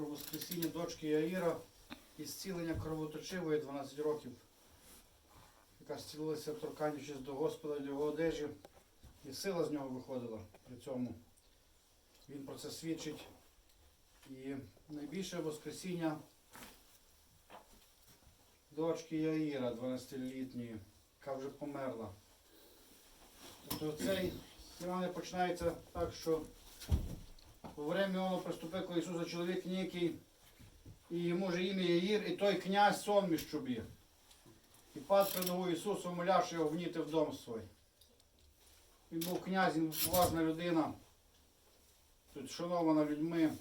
про воскресіння дочки Яїра і зцілення кровоточивої 12 років, яка зцілилася торкаючись до Господа до його одежі, і сила з нього виходила при цьому. Він про це свідчить. І найбільше воскресіння дочки Яїра, 12-літньої, яка вже померла. Тобто цей Іван починається так, що во время воно приступив до Ісуса чоловік некий, і йому же ім'я Яїр, і той князь сон між чубі. І пад ногу Ісусу, моляш його вніти в дом свій. Він був князь, він був поважна людина, тут шанована людьми.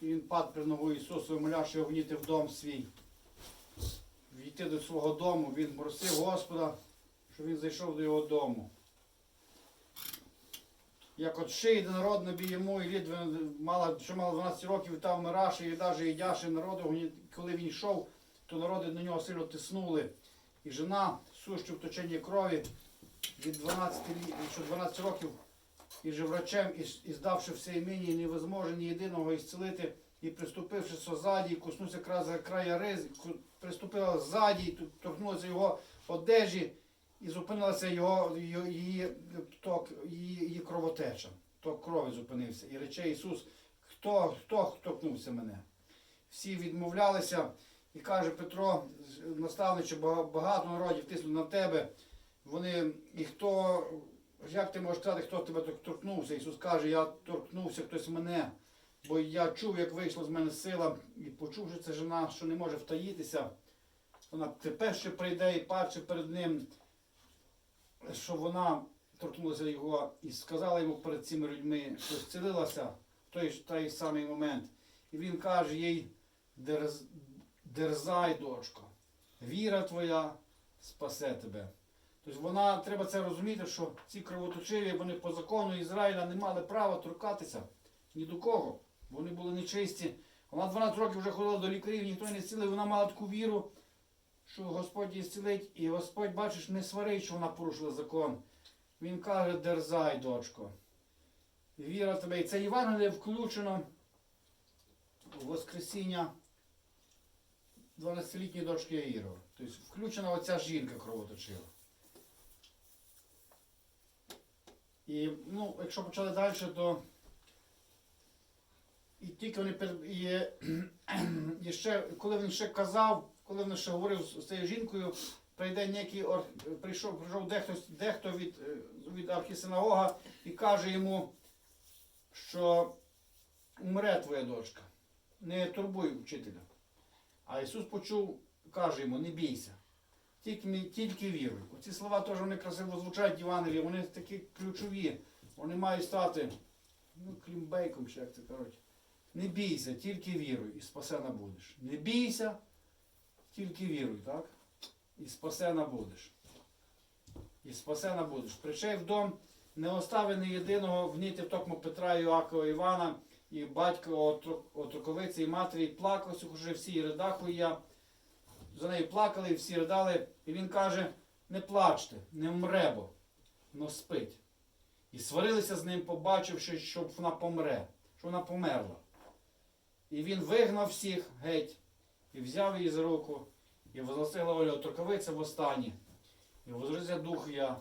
І він пад при ногу Ісусу, моляш його вніти в дом свій. Війти до свого дому, він просив Господа, щоб він зайшов до його дому. Як от ще йде народ набій йому, і лід мала, що мало 12 років, і там вмираши, і навіть їдяши народу, коли він йшов, то народи на нього сильно тиснули. І жена, сущу в точенні крові, від 12, що 12 років, і же врачем, і, і здавши все імені, і невозможно ні єдиного ісцелити, і приступивши ззаді, і коснувся за края риз, приступила ззаді, і торкнулася його одежі, і зупинилася його, її, ток, її, її кровотеча. Ток крові зупинився. І рече Ісус, хто, хто торкнувся мене? Всі відмовлялися, і каже Петро, наставниче, багато народів тиснуть на тебе. Вони, і хто, як ти можеш сказати, хто тебе торкнувся? Ісус каже, я торкнувся хтось мене, бо я чув, як вийшла з мене сила, і почувши це жена, що не може втаїтися, вона тепер ще прийде і паче перед ним, що вона торкнулася його і сказала йому перед цими людьми, що зцілилася в той, той самий момент. І він каже їй, «Дерз- дерзай, дочко, віра твоя спасе тебе. Тобто вона, треба це розуміти, що ці кровоточиві, вони по закону Ізраїля не мали права торкатися ні до кого. Вони були нечисті. Вона 12 років вже ходила до лікарів, ніхто не зцілив. Вона мала таку віру, що Господь її зцілить. І Господь, бачиш, не сварить, що вона порушила закон. Він каже, дерзай, дочко. Віра в тебе. І це Євангеліє включено у Воскресіння 12-літньої дочки Яїрова. Тобто включена оця жінка кровоточила. І ну, якщо почали далі, то і тільки вони і, і ще, коли він ще казав, коли він ще говорив з цією жінкою, прийде некий ор- прийшов, прийшов дехто, дехто від, е, від архісинагога і каже йому, що умре твоя дочка. Не турбуй вчителя. А Ісус почув, каже йому, не бійся. Тільки, тільки віруй. Оці слова теж вони красиво звучать в Євангелії, вони такі ключові. Вони мають стати, ну, клімбейком, як це коротше. Не бійся, тільки віруй, і спасена будеш. Не бійся, тільки віруй, так? І спасена будеш. І спасена будеш. Причай в дом не остави не єдиного вніти в токмо Петра, Іоакова, Івана, і батька отро- отроковиці, і матері, і плакався уже всі, і ридаху я. За нею плакали, і всі ридали. І він каже, не плачте, не вмре бо, но спить. І сварилися з ним, побачивши, що вона помре, що вона померла. І він вигнав всіх геть, і взяв її за руку, і возгласила Оля отроковиця в останні. І возрозя дух я,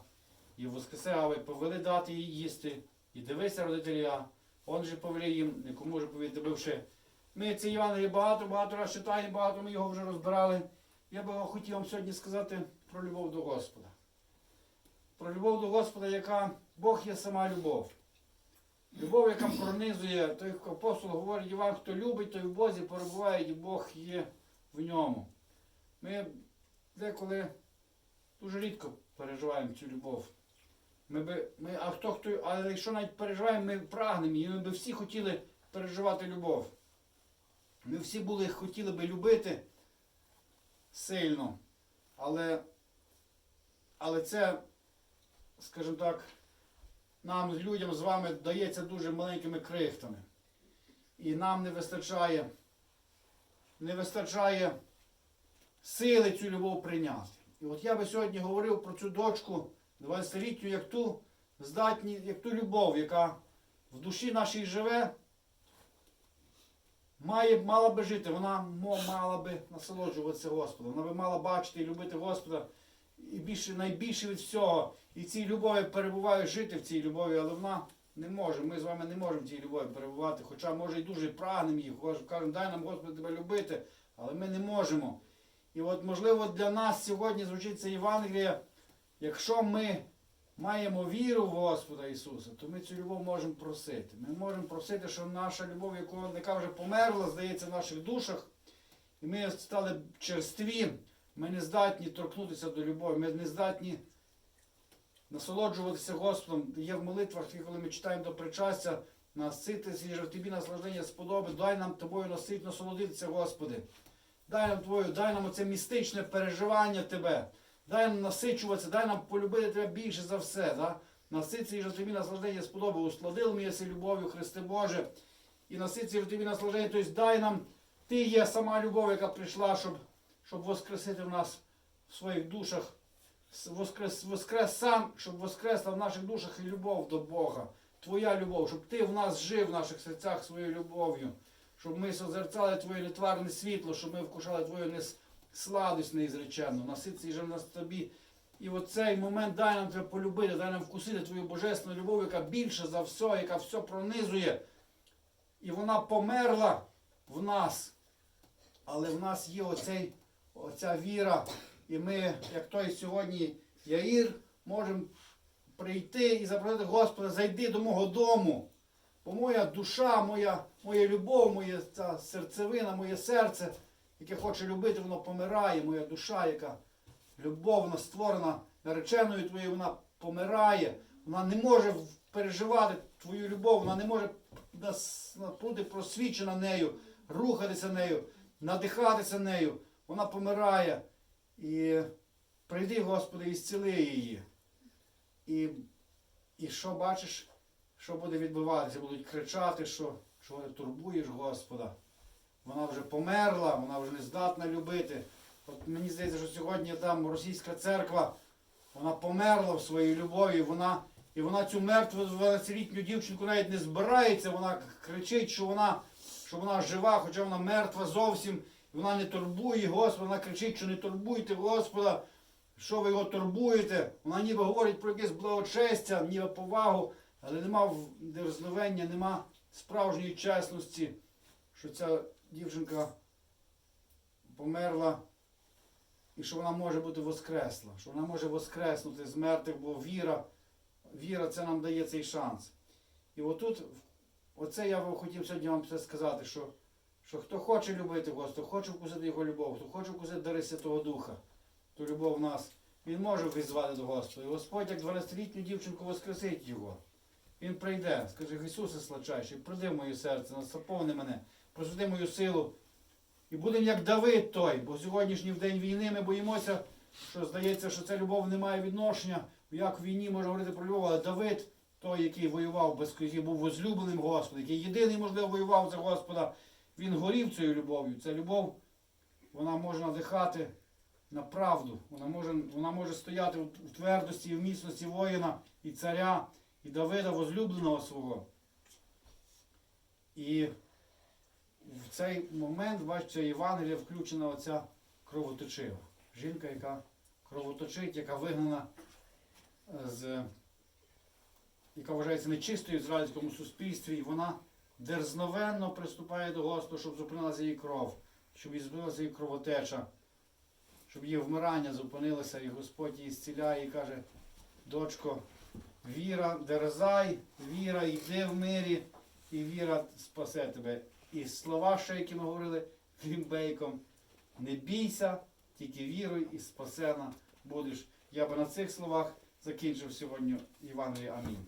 і воскресе Ави, повели дати їй їсти, і дивися, родителя, он же повелів їм, нікому же повідати бивши. Ми ці Івангелії багато-багато раз читаємо, багато ми його вже розбирали. Я би хотів вам сьогодні сказати про любов до Господа. Про любов до Господа, яка Бог є сама любов. Любов, яка пронизує, той апостол говорить Іван, хто любить, той в Бозі перебуває, і Бог є в ньому. Ми деколи дуже рідко переживаємо цю любов. Ми би, ми, а хто хто, але якщо навіть переживаємо, ми прагнемо, і ми би всі хотіли переживати любов. Ми всі були, хотіли би любити сильно, але, але це, скажімо так, нам, людям з вами, дається дуже маленькими крихтами. І нам не вистачає, не вистачає сили цю любов прийняти. І от я би сьогодні говорив про цю дочку 20-літню, як ту здатні, як ту любов, яка в душі нашій живе, має, мала би жити, вона мала би насолоджуватися Господом. Вона би мала бачити і любити Господа і більше, найбільше від всього. І цій любові перебуває жити в цій любові, але вона не може. Ми з вами не можемо в цій любові перебувати. Хоча, може, і дуже прагнемо їх. Кажемо, дай нам Господи тебе любити, але ми не можемо. І от, можливо, для нас сьогодні звучить це Євангеліє, якщо ми маємо віру в Господа Ісуса, то ми цю любов можемо просити. Ми можемо просити, щоб наша любов, яка вже померла, здається, в наших душах, і ми стали черстві, ми не здатні торкнутися до любові, ми не здатні насолоджуватися Господом. Є в молитвах, коли ми читаємо до причастя, насити свіже тобі наслаждення сподоби, дай нам тобою насить, насолодитися, Господи. Дай нам Твою, дай нам оце містичне переживання Тебе. Дай нам насичуватися, дай нам полюбити Тебе більше за все. Да? Наситься і тобі наслаждення сподоби. Усладил мені си любов'ю, Христе Боже. І наситься і тобі наслаждення. Тобто дай нам, Ти є сама любов, яка прийшла, щоб, щоб воскресити в нас в своїх душах. Воскрес, воскрес сам, щоб воскресла в наших душах і любов до Бога. Твоя любов, щоб ти в нас жив в наших серцях своєю любов'ю щоб ми созерцали Твоє нетварне світло, щоб ми вкушали Твою сладость неізреченну, наситися же нас тобі. І оцей момент дай нам тебе полюбити, дай нам вкусити Твою божественну любов, яка більше за все, яка все пронизує. І вона померла в нас. Але в нас є оцей, оця віра. І ми, як той сьогодні Яїр, можемо прийти і запросити Господа, зайди до мого дому. Бо моя душа, моя, моя любов, моя ця серцевина, моє серце, яке хоче любити, воно помирає. Моя душа, яка любовно створена нареченою твоєю, вона помирає. Вона не може переживати твою любов, вона не може бути просвічена нею, рухатися нею, надихатися нею. Вона помирає. І прийди, Господи, і зціли її. І, і що бачиш? що буде відбуватися? Будуть кричати, що, що ти турбуєш Господа. Вона вже померла, вона вже не здатна любити. От мені здається, що сьогодні там російська церква, вона померла в своїй любові, вона, і вона цю мертву 12-літню дівчинку навіть не збирається, вона кричить, що вона, що вона жива, хоча вона мертва зовсім, вона не турбує Господа, вона кричить, що не турбуйте Господа, що ви його турбуєте. Вона ніби говорить про якесь благочестя, ніби повагу. Але нема дерзновення, нема справжньої чесності, що ця дівчинка померла і що вона може бути воскресла, що вона може воскреснути з мертвих, бо віра, віра це нам дає цей шанс. І отут, оце я хотів сьогодні вам сказати, що, що хто хоче любити хто хоче вкусити його любов, хто хоче вкусити дари Святого Духа, ту любов в нас, він може визвати до Господа. І Господь, як 12-літню дівчинку, воскресить його. Він прийде, скаже, Ісусе слачайший, прийди в моє серце, наповни мене, просвіти мою силу. І будемо як Давид той, бо сьогоднішній день війни ми боїмося, що здається, що ця любов не має відношення. Як в війні можна говорити про любов, але Давид, той, який воював, без який був возлюбленим Господа, який єдиний, можливо, воював за Господа, він горів цією любов'ю. Ця любов, вона може надихати на правду. Вона може, вона може стояти в твердості і в міцності воїна і царя і Давида возлюбленого свого. І в цей момент, бачите, Євангелія включена оця кровоточива. Жінка, яка кровоточить, яка вигнана з, яка вважається нечистою в ізраїльському суспільстві, і вона дерзновенно приступає до Господа, щоб зупинилася її кров, щоб її збилася її кровотеча, щоб її вмирання зупинилося, і Господь її зціляє і каже, дочко, Віра, дерзай, віра, йди в мирі, і віра спасе тебе. І слова ще, які ми говорили Грімбейком, не бійся, тільки віруй і спасена будеш. Я би на цих словах закінчив сьогодні Євангеліє. Амінь.